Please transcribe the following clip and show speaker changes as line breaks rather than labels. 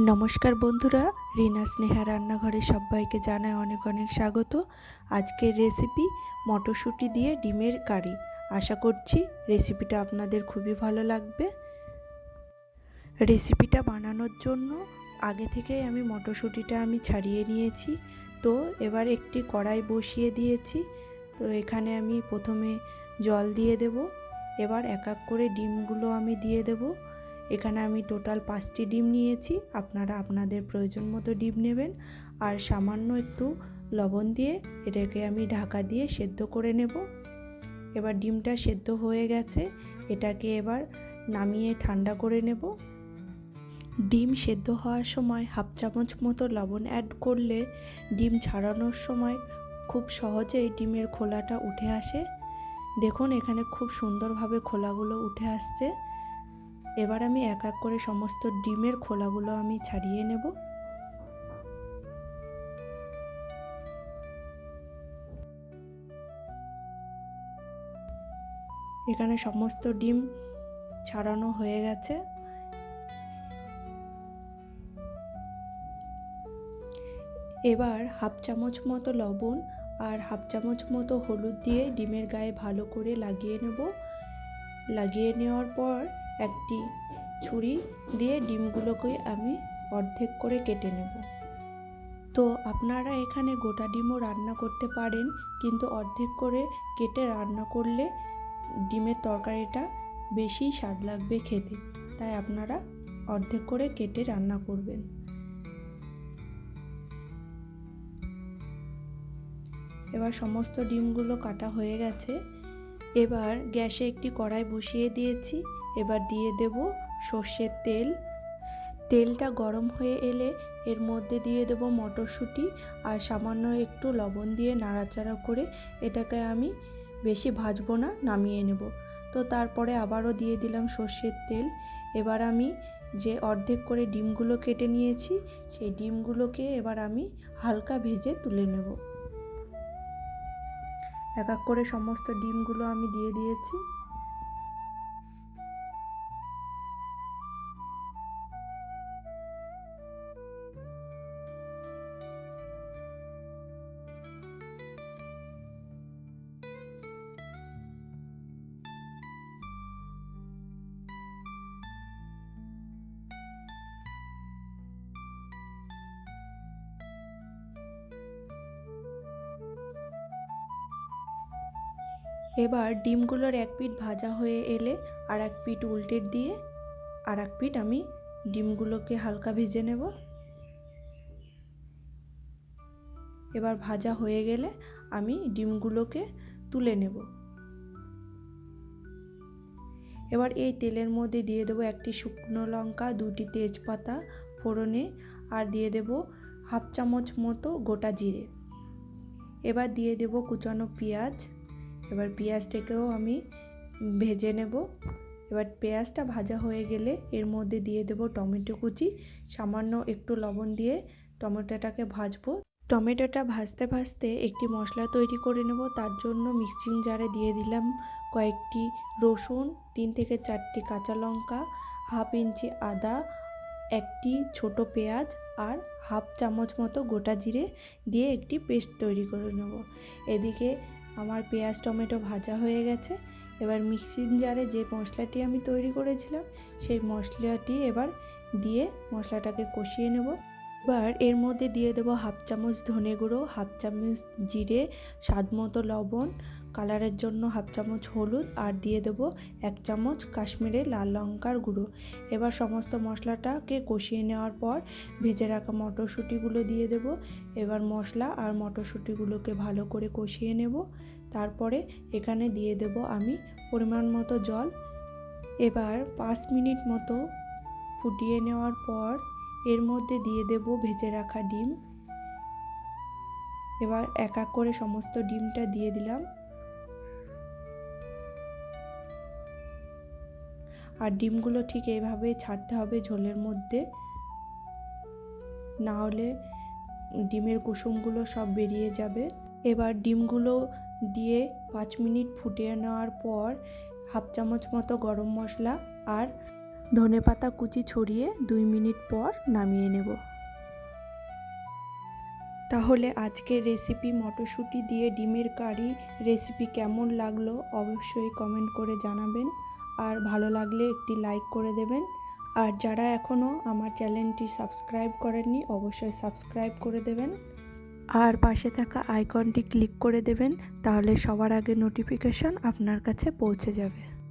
নমস্কার বন্ধুরা, রিনা স্নেহা রান্নাঘরে সবাইকে জানায় অনেক অনেক স্বাগত। আজকের রেসিপি মটরশুঁটি দিয়ে ডিমের কারি। আশা করছি রেসিপিটা আপনাদের খুবই ভালো লাগবে। রেসিপিটা বানানোর জন্য আগে থেকেই আমি মটরশুঁটিটা আমি ছাড়িয়ে নিয়েছি। তো এবার একটি কড়াই বসিয়ে দিয়েছি। তো এখানে আমি প্রথমে জল দিয়ে দেব। এবার এক এক করে ডিমগুলো আমি দিয়ে দেবো। এখানে আমি টোটাল পাঁচটি ডিম নিয়েছি। আপনারা আপনাদের প্রয়োজন মতো ডিম নেবেন। আর সামান্য একটু লবণ দিয়ে এটাকে আমি ঢাকা দিয়ে সেদ্ধ করে নেব। এবার ডিমটা সেদ্ধ হয়ে গেছে। এটাকে এবার নামিয়ে ঠান্ডা করে নেব। ডিম সেদ্ধ হওয়ার সময় হাফ চামচ মতো লবণ অ্যাড করলে ডিম ছাড়ানোর সময় খুব সহজেই ডিমের খোলাটা উঠে আসে। দেখুন, এখানে খুব সুন্দরভাবে খোলাগুলো উঠে আসছে। এবার আমি এক এক করে সমস্ত ডিমের খোলাগুলো আমি ছাড়িয়ে নেব। এখানে সমস্ত ডিম ছাড়ানো হয়ে গেছে। এবার হাফ চামচ মতো লবণ আর হাফ চামচ মতো হলুদ দিয়ে ডিমের গায়ে ভালো করে লাগিয়ে নেব। লাগিয়ে নেওয়ার পর একটি ছুরি দিয়ে ডিমগুলোকে আমি অর্ধেক করে কেটে নেব। তো আপনারা এখানে গোটা ডিমও রান্না করতে পারেন, কিন্তু অর্ধেক করে কেটে রান্না করলে ডিমের তরকারিটা বেশি স্বাদ লাগবে খেতে, তাই আপনারা অর্ধেক করে কেটে রান্না করবেন। এবার সমস্ত ডিমগুলো কাটা হয়ে গেছে। এবার গ্যাসে একটি কড়াই বসিয়ে দিয়েছি। এবার দিয়ে দেব সর্ষের তেল। তেলটা গরম হয়ে এলে এর মধ্যে দিয়ে দেব মটরশুঁটি আর সামান্য একটু লবণ দিয়ে নাড়াচাড়া করে এটাকে আমি বেশি ভাজবো না, নামিয়ে নেব। তো তারপরে আবারও দিয়ে দিলাম সর্ষের তেল। এবার আমি যে অর্ধেক করে ডিমগুলো কেটে নিয়েছি, সেই ডিমগুলোকে এবার আমি হালকা ভেজে তুলে নেব। এক এক করে সমস্ত ডিমগুলো আমি দিয়ে দিয়েছি। এবার ডিমগুলোর এক পিঠ ভাজা হয়ে এলে আর এক পিঠ উল্টে দিয়ে আর এক পিঠ আমি ডিমগুলোকে হালকা ভেজে নেব। এবার ভাজা হয়ে গেলে আমি ডিমগুলোকে তুলে নেব। এবার এই তেলের মধ্যে দিয়ে দেবো একটি শুকনো লঙ্কা, দুটি তেজপাতা, ফোড়নে আর দিয়ে দেব হাফ চামচ মতো গোটা জিরে। এবার দিয়ে দেব কুচানো পেঁয়াজ এবার পেঁয়াজটাকেও আমি ভেজে নেব। এবার পেঁয়াজটা ভাজা হয়ে গেলে এর মধ্যে দিয়ে দেব টমেটো কুচি। সামান্য একটু লবণ দিয়ে টমেটোটাকে ভাজবো। টমেটোটা ভাজতে ভাজতে একটি মশলা তৈরি করে নেব। তার জন্য মিক্সিং জারে দিয়ে দিলাম কয়েকটি রসুন, তিন থেকে চারটি কাঁচা লঙ্কা, হাফ ইঞ্চি আদা, একটি ছোট পেঁয়াজ আর হাফ চামচ মতো গোটা জিরে দিয়ে একটি পেস্ট তৈরি করে নেব। এদিকে আমার পেঁয়াজ, টমেটো ভাজা হয়ে গেছে। এবার মিক্সিং জারে যে মশলাটি আমি তৈরি করেছিলাম, সেই মশলাটি এবার দিয়ে মশলাটাকে কষিয়ে নেব। এবার এর মধ্যে দিয়ে দেবো হাফ চামচ ধনে গুঁড়ো, হাফ চামচ জিরে, স্বাদ মতো লবণ কালারের জন্য হাফ চামচ হলুদ আর দিয়ে দেবো এক চামচ কাশ্মীরে লাল লঙ্কার গুঁড়ো। এবার সমস্ত মশলাটাকে কষিয়ে নেওয়ার পর ভেজে রাখা মটরশুঁটিগুলো দিয়ে দেব। এবার মশলা আর মটরশুঁটিগুলোকে ভালো করে কষিয়ে নেব। তারপরে এখানে দিয়ে দেব আমি পরিমাণ মতো জল। এবার পাঁচ মিনিট মতো ফুটিয়ে নেওয়ার পর এর মধ্যে দিয়ে দেব ভেজে রাখা ডিম। এবার এক এক করে সমস্ত ডিমটা দিয়ে দিলাম। আর ডিমগুলো ঠিক এইভাবেই ছাড়তে হবে ঝোলের মধ্যে। না হলে ডিমের কুসুমগুলো সব বেরিয়ে যাবে। এবার ডিমগুলো দিয়ে পাঁচ মিনিট ফুটিয়ে নেওয়ার পর হাফ চামচ মতো গরম মশলা আর ধনে পাতা কুচি ছড়িয়ে দুই মিনিট পর নামিয়ে নেব। তাহলে আজকের রেসিপি মটরশুঁটি দিয়ে ডিমের কারি রেসিপি কেমন লাগল অবশ্যই কমেন্ট করে জানাবেন। আর ভালো লাগলে একটি লাইক করে দেবেন। আর যারা এখনও আমার চ্যানেলটি সাবস্ক্রাইব করেননি, অবশ্যই সাবস্ক্রাইব করে দেবেন। আর পাশে থাকা আইকনটি ক্লিক করে দেবেন, তাহলে সবার আগে নোটিফিকেশন আপনার কাছে পৌঁছে যাবে।